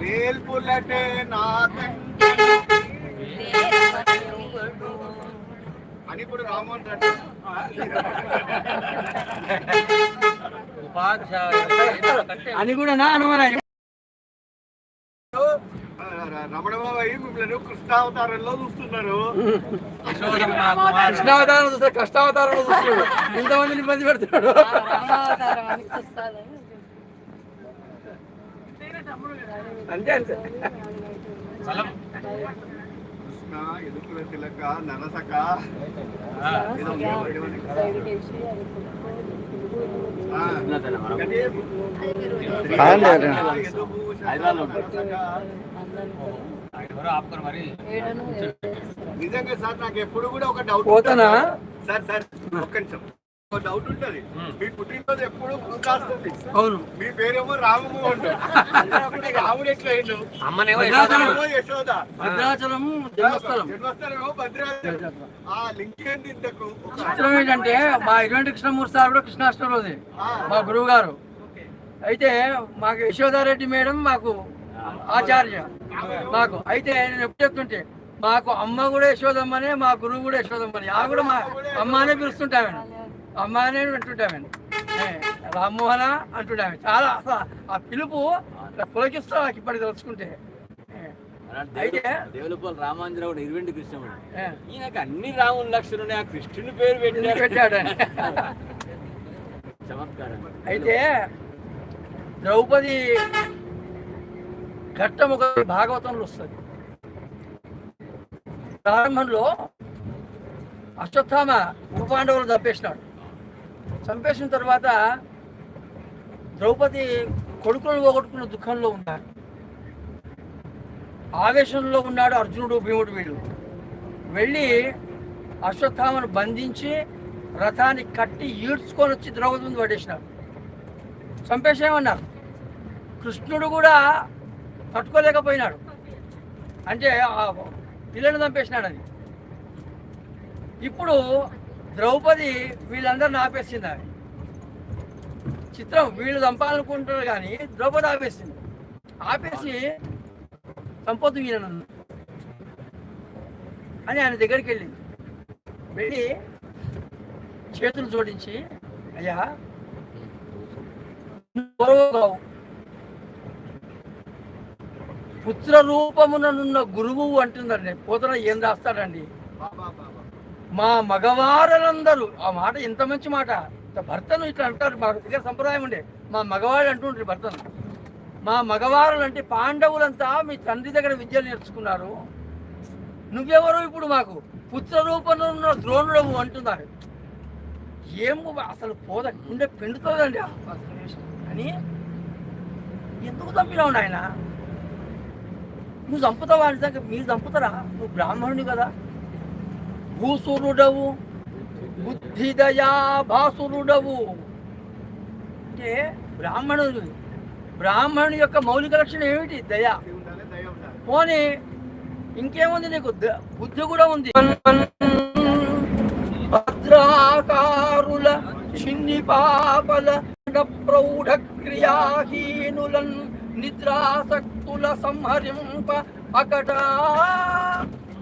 వేల్పులటే నా అని ఇప్పుడు రామోహన్ రెడ్డి అని కూడా నా అనుమానం. రమణ బాబాయ్ మిమ్మల్ని కృష్ణావతారంలో చూస్తున్నారు. కృష్ణావతారం చూస్తే కష్టావతారం చూస్తున్నాడు. ఇంతమందిని ఇబ్బంది పెడుతున్నాడు. అంతే అంతే. కృష్ణ ఎదుకుల తిలక నరసక. నిజంగా సార్ నాకు ఎప్పుడు కూడా ఒక డౌట్ పోతానా? సార్ సార్ ఒక్క నిమిషం. డౌట్ ఉంటది. మీ పుట్టినరోజు ఎప్పుడు? కృష్ణ వస్తుంది అవును. మీ పేరేమో రామమోహన్ అప్పుడు రాముడు ఎట్లా అయిండు అమ్మనేమో యశోద. భద్రాచలం జన్మస్థలం జన్మస్థలమేమో భద్రాచలం. ఆ లింక్ ఏంటి ఇంతకు? ఒక- చిత్రం ఏంటంటే మా ఇటువంటి కృష్ణమూర్తి సార్ కూడా కృష్ణాష్టమి రోజు మా గురువు గారు అయితే మాకు యశోదారెడ్డి మేడం మాకు ఆచార్య. మాకు. అయితే నేను ఎప్పుడు చెప్తుంటే మాకు అమ్మ కూడా యశోదమ్మనే మా గురువు కూడా యశోదమ్మని. ఆ కూడా మా అమ్మ అనే పిలుస్తుంటామని అమ్మ అనే అంటుంటామని ఏ, రామ్మోహన అంటుంటామని చాలా అసలు ఆ పిలుపు పులకిస్తా నాకు ఇప్పటికి తెలుసుకుంటే. దేవులపల్లి రామాంజరావు ఇరవెండి కృష్ణుడు. ఈయనకు అన్ని రాముని ఉన్నాయి ఆ కృష్ణుని పేరు పెట్టాడు. చమత్కారం. అయితే ద్రౌపది ఘట్టం ఒక భాగవతంలో వస్తుంది. ప్రారంభంలో అశ్వత్థామ ఉపపాండవులు చంపేసినాడు. చంపేసిన తర్వాత ద్రౌపది కొడుకులను పోగొట్టుకున్న దుఃఖంలో ఉన్నాడు. ఆవేశంలో ఉన్నాడు అర్జునుడు భీముడు వీళ్ళు. వెళ్ళి అశ్వత్థామను బంధించి రథాన్ని కట్టి ఈడ్చుకొని వచ్చి ద్రౌపది ముందు పడేసినాడు. చంపేసేమన్నారు కృష్ణుడు కూడా తట్టుకోలేకపోయినాడు. అంటే ఆ పిల్లని చంపేసినాడు అది. ఇప్పుడు ద్రౌపది వీళ్ళందరిని ఆపేసింది ఆమె. చిత్రం వీళ్ళు చంపాలనుకుంటారు కానీ ద్రౌపది ఆపేసింది. ఆపేసి చంపొద్దు వీళ్ళను అని ఆయన దగ్గరికి వెళ్ళింది. వెళ్ళి చేతులు జోడించి అయ్యా గౌరవగావు పుత్ర రూపముననున్న గురువు అంటుందండి పోతన ఏం రాస్తాడండి? మా మగవారులందరూ. ఆ మాట ఇంత మంచి మాట. ఇంత భర్తను ఇట్లా అంటారు. మా దగ్గర సంప్రదాయం ఉండే. మా మగవాళ్ళు అంటుండ్రి భర్తను. మా మగవారులు అంటే పాండవులంతా మీ తండ్రి దగ్గర విద్యలు నేర్చుకున్నారు. నువ్వెవరు ఇప్పుడు మాకు పుత్ర రూపంలో ఉన్న ద్రోణుడవు అంటున్నారు. ఏం అసలు పోద గుండె పెండుతుందండి అని ఎందుకు చంపినావు నాయన? నువ్వు చంపుతావా? అని మీరు చంపుతారా? నువ్వు బ్రాహ్మణుడు కదా. భూసురుడవు బుద్ధిదయా భాసురుడవు. అంటే బ్రాహ్మణుడు బ్రాహ్మణుని యొక్క మౌలిక లక్షణం ఏమిటి? దయ. పోనీ ఇంకేముంది నీకు? బుద్ధి కూడా ఉంది. భద్రాకారుల చిన్ని పాపల ప్రౌఢ క్రియాహీనులన్ నిద్రాసక్తుల సంహరింప అకట.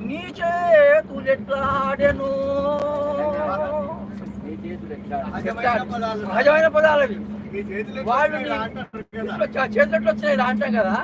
నీ చేతులెట్లాడెను సహజమైన పదాలు. అవి చేతులు వాళ్ళు చేతులెట్లు వచ్చినాయి అంటాం కదా.